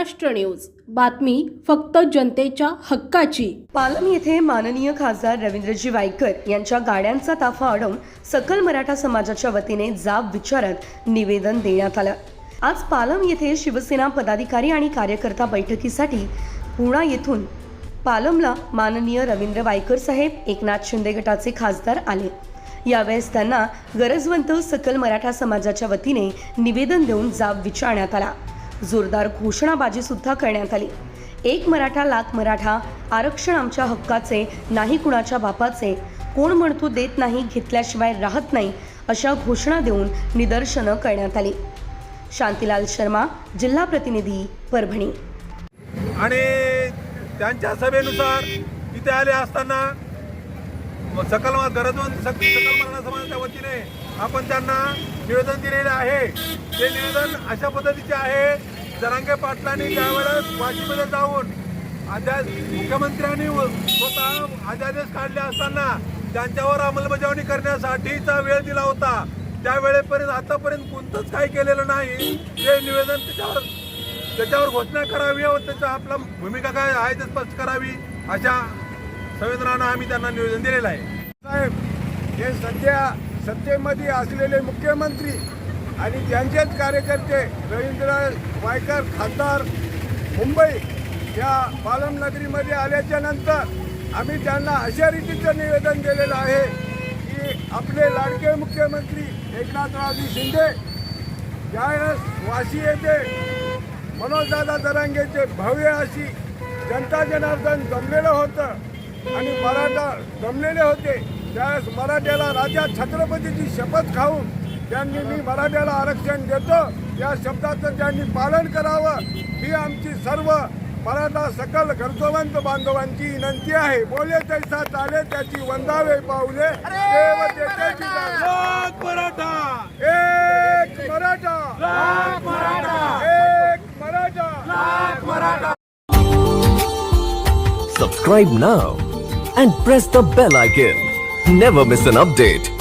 Maharashtra news. बातमी फक्त जनतेच्या हक्काची. पालम येथे माननीय खासदार रवींद्रजी वायकर यांच्या गाड्यांचा ताफा अडवून सकल मराठा समाजाच्या वतीने जाब विचारत निवेदन देण्यात आलं. आज पालम येथे शिवसेना पदाधिकारी आणि कार्यकर्ता बैठकीसाठी पुणा येथून पालमला माननीय रवींद्र वायकर साहेब एकनाथ शिंदे गटाचे खासदार आले. यावेळेस त्यांना गरजवंत सकल मराठा समाजाच्या वतीने निवेदन देऊन जाब विचारण्यात आला. जोरदार घोषणाबाजी सुद्धा करण्यात आली. एक मराठा लाख मराठा आरक्षण आमच्या हक्काचे नाही कुणाच्या बापाचे. कोण म्हणतो देत नाही घेतल्याशिवाय राहत नाही अशा घोषणा देऊन निदर्शनं करण्यात आली. शांतीलाल शर्मा जिल्हा प्रतिनिधी परभणी. आणि त्यांच्या सभेनुसार तिथे आले असताना सकल गरजवंत सकल मराठा समाजाच्या वतीने आपण त्यांना निवेदन दिलेले आहे. ते निवेदन अशा पद्धतीचे आहे जरांगे पाटलांनी त्यावेळेस वाशीमध्ये जाऊन अध्यास मुख्यमंत्र्यांनी स्वतः अध्यादेश काढले असताना त्यांच्यावर अंमलबजावणी करण्यासाठीचा वेळ दिला होता. त्यावेळेपर्यंत आतापर्यंत कोणतंच काही केलेलं नाही. ते निवेदन त्याच्यावर त्याच्यावर घोषणा करावी व त्याच्या आपला भूमिका काय आहे ते स्पष्ट करावी अशा संवेदनानं आम्ही त्यांना निवेदन दिलेलं आहे. साहेब हे सध्या सत्तेमध्ये असलेले मुख्यमंत्री आणि त्यांचेच कार्यकर्ते रवींद्र वायकर खासदार मुंबई या पालम नगरीमध्ये आल्याच्यानंतर आम्ही त्यांना अशा रीतीचं निवेदन दिलेलं आहे की आपले लाडके मुख्यमंत्री एकनाथरावजी शिंदे ज्यावेळेस वाशी येथे मनोजदादा दरांगेचे भव्य अशी जनता जनार्दन जमलेलं होतं आणि मराठा जमलेले होते त्यावेळेस मराठ्याला राजा छत्रपतीची शपथ खाऊन त्यांनी मी मराठ्याला आरक्षण देतो या शब्दाचं त्यांनी पालन करावं ही आमची सर्व मराठा सकल गरजवंत बांधवांची विनंती आहे. बोले तैसा चाले त्याची वंदावे पावले. लाख मराठा! एक मराठा! एक Maratha! Subscribe now and press the bell icon. Never miss an update.